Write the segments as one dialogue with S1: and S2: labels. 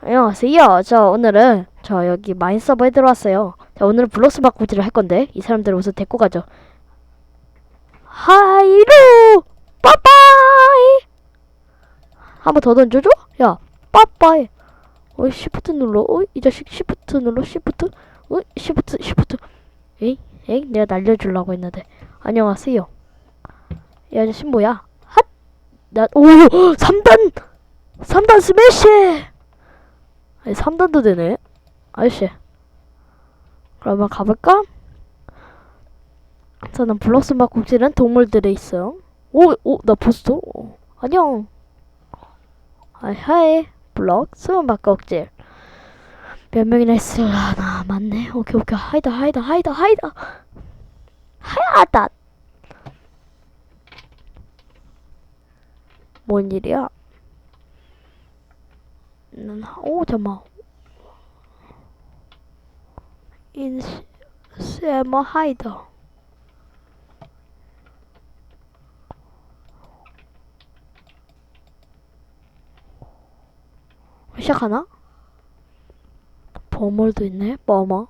S1: 안녕하세요. 저 오늘은 저 여기 마인 서버에 들어왔어요. 자, 오늘은 블록스 바꾸기를 할 건데 이 사람들을 우선 데리고 가죠. 하이루 빠빠이 한 번 더 던져줘? 야 빠빠이 어이 시프트 눌러 어이 이 자식 시프트 눌러 시프트 어이 시프트 시프트 에이 에이 내가 날려주려고 했는데 안녕하세요. 이 아저씨 뭐야? 핫 나 오 3단 3단 스매시 아니 3단도 되네 아저씨 그러면 가볼까? 저는 블록스 막국지는 동물들에 있어요 오! 오! 나 보스터? 오, 안녕 아이 하이 블록스 막국지 몇 명이나 있을라나 맞네 오케이 오케이 하이다 하이다 하이다 하이다 하야다 뭔 일이야? 음, 오 잠만. 인시 세머 하이더. 시작하나? 버멀도 있네? 버머.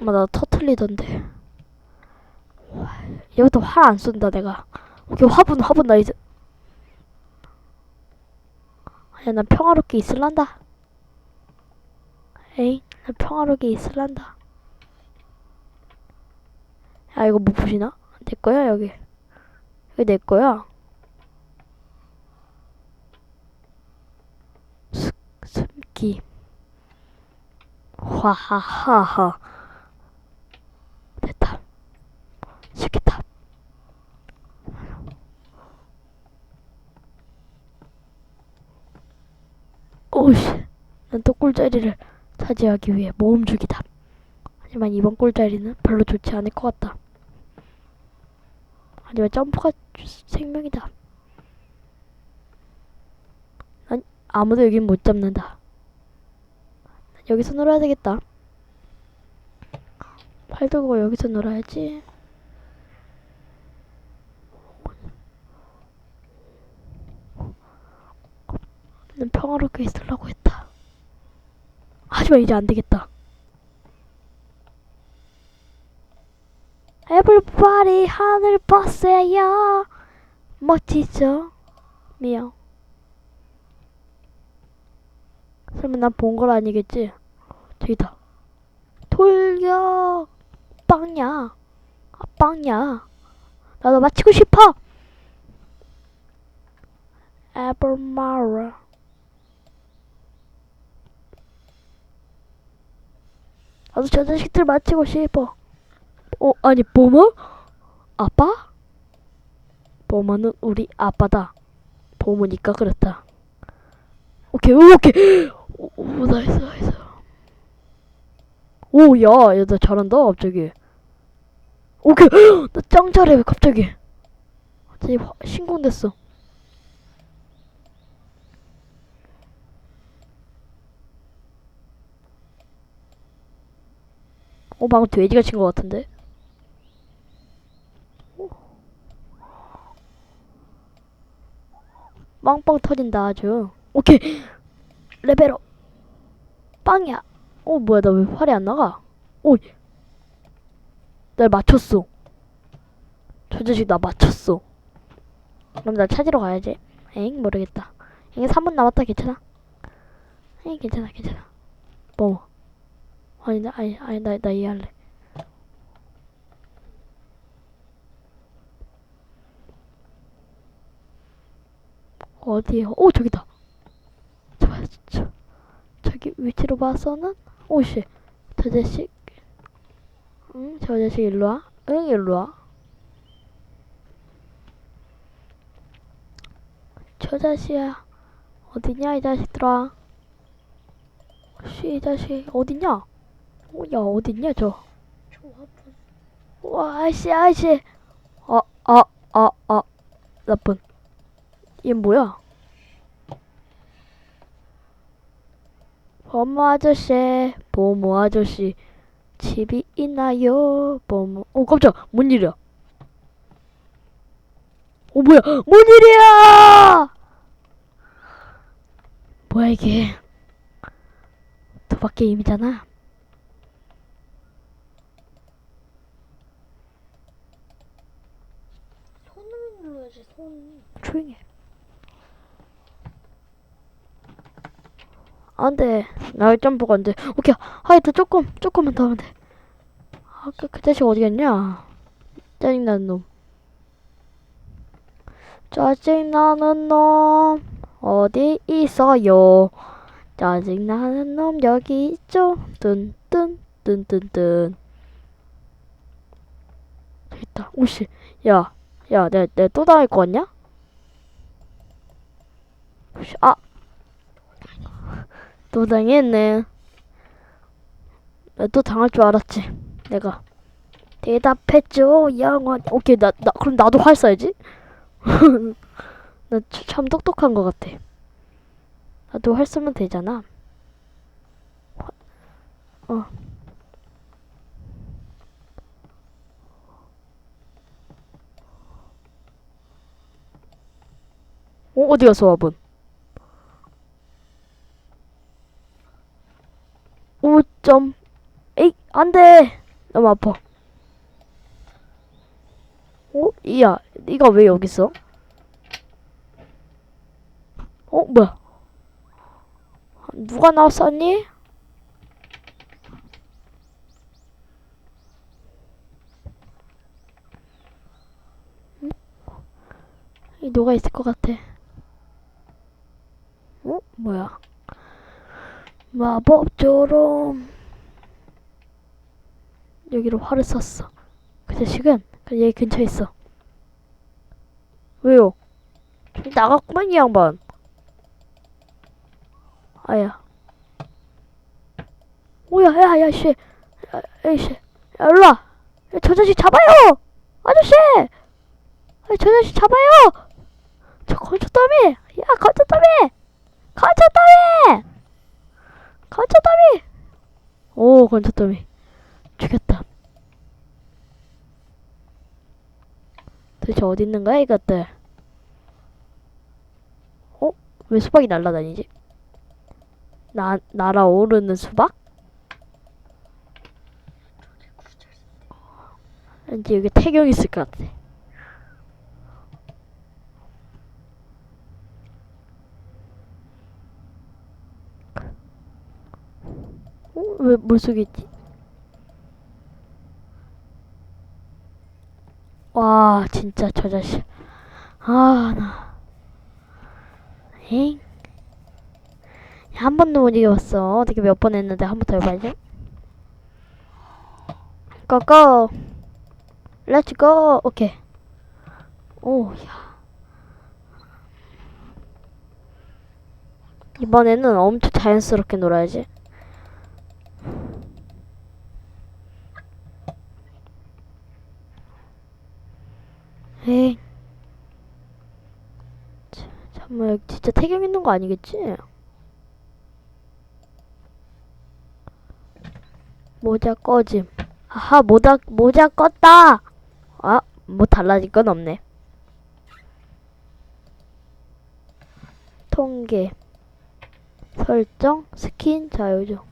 S1: 아나 터틀리던데. 얘부터 활 안 쏜다 내가. 오케이 화분 화분 나 이제 아니야 난 평화롭게 있을란다. 에이 난 평화롭게 있을란다. 야 이거 못 보시나? 내 거야 여기. 여기 내 거야? 스, 숨기. 화하하하 됐다 시키다 오씨 꿀자리를 차지하기 위해 모험 중이다. 하지만 이번 꿀자리는 별로 좋지 않을 것 같다. 하지만 점프가 생명이다. 난 아무도 여긴 못 잡는다. 난 여기서 놀아야 되겠다. 팔 들고 여기서 놀아야지. 난 평화롭게 있으려고 했다 하지만 이제 안 되겠다. Everybody 하늘 보세요. 멋지죠? 미안 설마 난본 걸 아니겠지? 저기다. 돌격 빵야. 아, 빵야. 나도 맞히고 싶어! Evermara 나도 저 자식들 맞히고 싶어. 어 아니 보모? 아빠? 보모는 우리 아빠다. 보모니까 그렇다. 오케이 오케이. 오, 오 나이스 나이스. 오 야 얘 나 잘한다 갑자기. 오케이 나 짱 잘해 갑자기. 갑자기 화- 신공됐어 어 방금 돼지가 친 것 같은데? 빵빵 터진다 아주. 오케이. 레벨업. 빵이야. 어 뭐야 나 왜 활이 안 나가? 오날 맞췄어. 저 자식 나 맞췄어. 그럼 나 찾으러 가야지. 엥? 모르겠다. 엥 3분 남았다. 괜찮아? 엥 괜찮아 괜찮아. 뭐 아니 나 아니 아니 나, 나 이해할래. 어디에 오 저기다. 저, 저, 저기 위치로 봐서는 오씨. 저 자식. 응 저 자식 일로 와? 응 일로 와. 저 자식아 어디냐 이 자식들아? 씨이 자식 어디냐 어, 야 어디냐 저 와, 아씨, 아씨. 아, 아, 아, 아. 나쁜. 얘 뭐야? 보모 아저씨, 보모 아저씨. 집이 있나요? 보모. 오, 깜짝. 뭔 일이야? 오, 뭐야? 뭔 일이야? 뭐야 이게? 도박 게임이잖아.
S2: 손을 눌러야지 손.
S1: 조용히 해. 안 돼. 나 점프가 안 돼. 오케이. 하여튼 조금, 조금만 더 하면 돼. 아, 그, 그 자식 어디 갔냐? 짜증나는 놈. 짜증나는 놈. 어디 있어요? 짜증나는 놈 여기 있죠? 뚠, 뚠, 뚠, 뚠, 뚠. 저기 있다. 오씨. 야, 야, 내가, 내가 또 당할 거 같냐? 씨, 아! 또 당했네. 나또 당할 줄 알았지. 내가. 대답했죠, 영원. 오케이, 나, 나, 그럼 나도 활 쏴야지. 나 참 똑똑한 것 같아. 나도 활 쏘면 되잖아. 화- 어. 어, 어디 갔어, 와본? 5점. 에이, 안 돼! 너무 아파. 어? 이야, 네가 왜 여기 있어? 어, 뭐야? 누가 나왔었니? 응? 이 누가 있을 것 같아. 어? 뭐야? 마법조롬. 여기로 활을 쐈어. 그 자식은 그얘 근처에 있어. 왜요? 좀 나갔구만 이 양반. 아야. 오야, 야, 야, 씨. 야, 에이, 씨. 야, 일로 와. 야, 저 자식 잡아요! 아저씨! 야, 저 자식 잡아요! 저 건초더미! 야, 건초더미! 건초더미! 건초더미! 오, 건초더미. 죽였다. 도대체 어디 있는 거야, 이것들? 어? 왜 수박이 날아다니지? 나, 날아오르는 수박? 왠지 여기 태경 있을 것 같아. 어? 왜 물속에 있지? 와, 진짜 저 자식. 아, 나. 엥? 한 번도 못 이겨봤어. 어떻게 몇 번 했는데 한 번 더 해봐야지. 고고! 렛츠 고! 오케이. 오, 야. 이번에는 엄청 자연스럽게 놀아야지. 에이. 자, 여기 진짜 태경 있는 거 아니겠지? 모자 꺼짐. 아하, 모자, 모자 껐다! 아, 뭐 달라질 건 없네. 통계. 설정, 스킨, 자유조.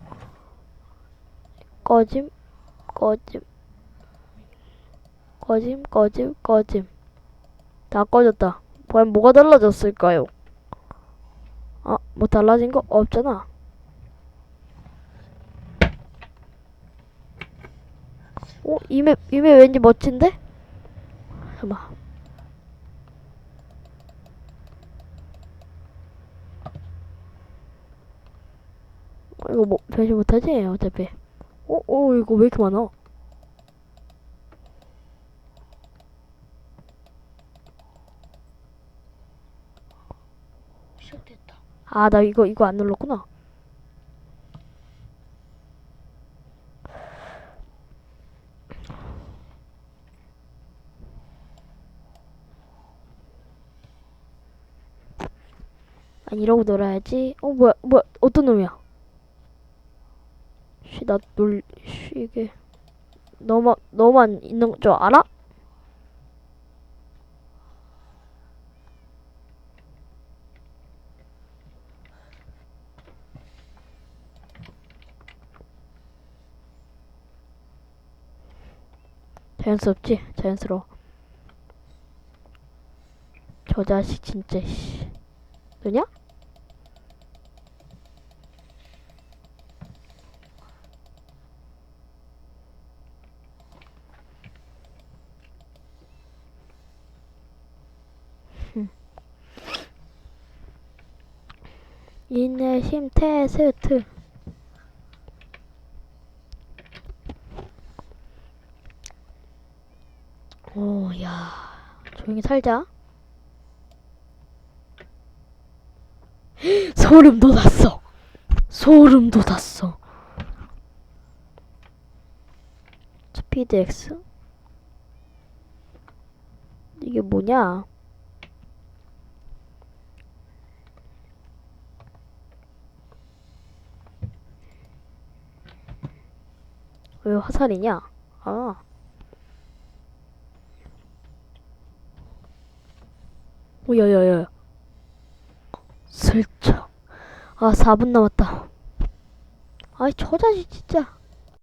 S1: 꺼짐, 꺼짐. 꺼짐, 꺼짐, 꺼짐. 다 꺼졌다. 과연 뭐가 달라졌을까요? 아, 뭐 달라진 거 없잖아. 어, 이맵, 이맵 왠지 멋진데? 잠깐만. 어, 이거 뭐, 변신 못하지? 어차피. 어, 어, 이거 왜 이렇게 많아?
S2: 시작됐다.
S1: 아, 나 이거, 이거 안 눌렀구나. 아니, 이러고 놀아야지. 어, 뭐야, 뭐야, 어떤 놈이야? 쉬, 나 놀, 쉬, 이게. 너만, 너만 있는 줄 알아? 자연스럽지? 자연스러워. 저 자식 진짜 씨. 너냐? 흠. 인내심 테스트. 오, 야. 조용히 살자. 소름 돋았어. 소름 돋았어. 스피드 X? 이게 뭐냐? 왜 화살이냐? 아. 오 야 야야. 슬쩍. 아, 4분 남았다. 아이, 저 자식 진짜.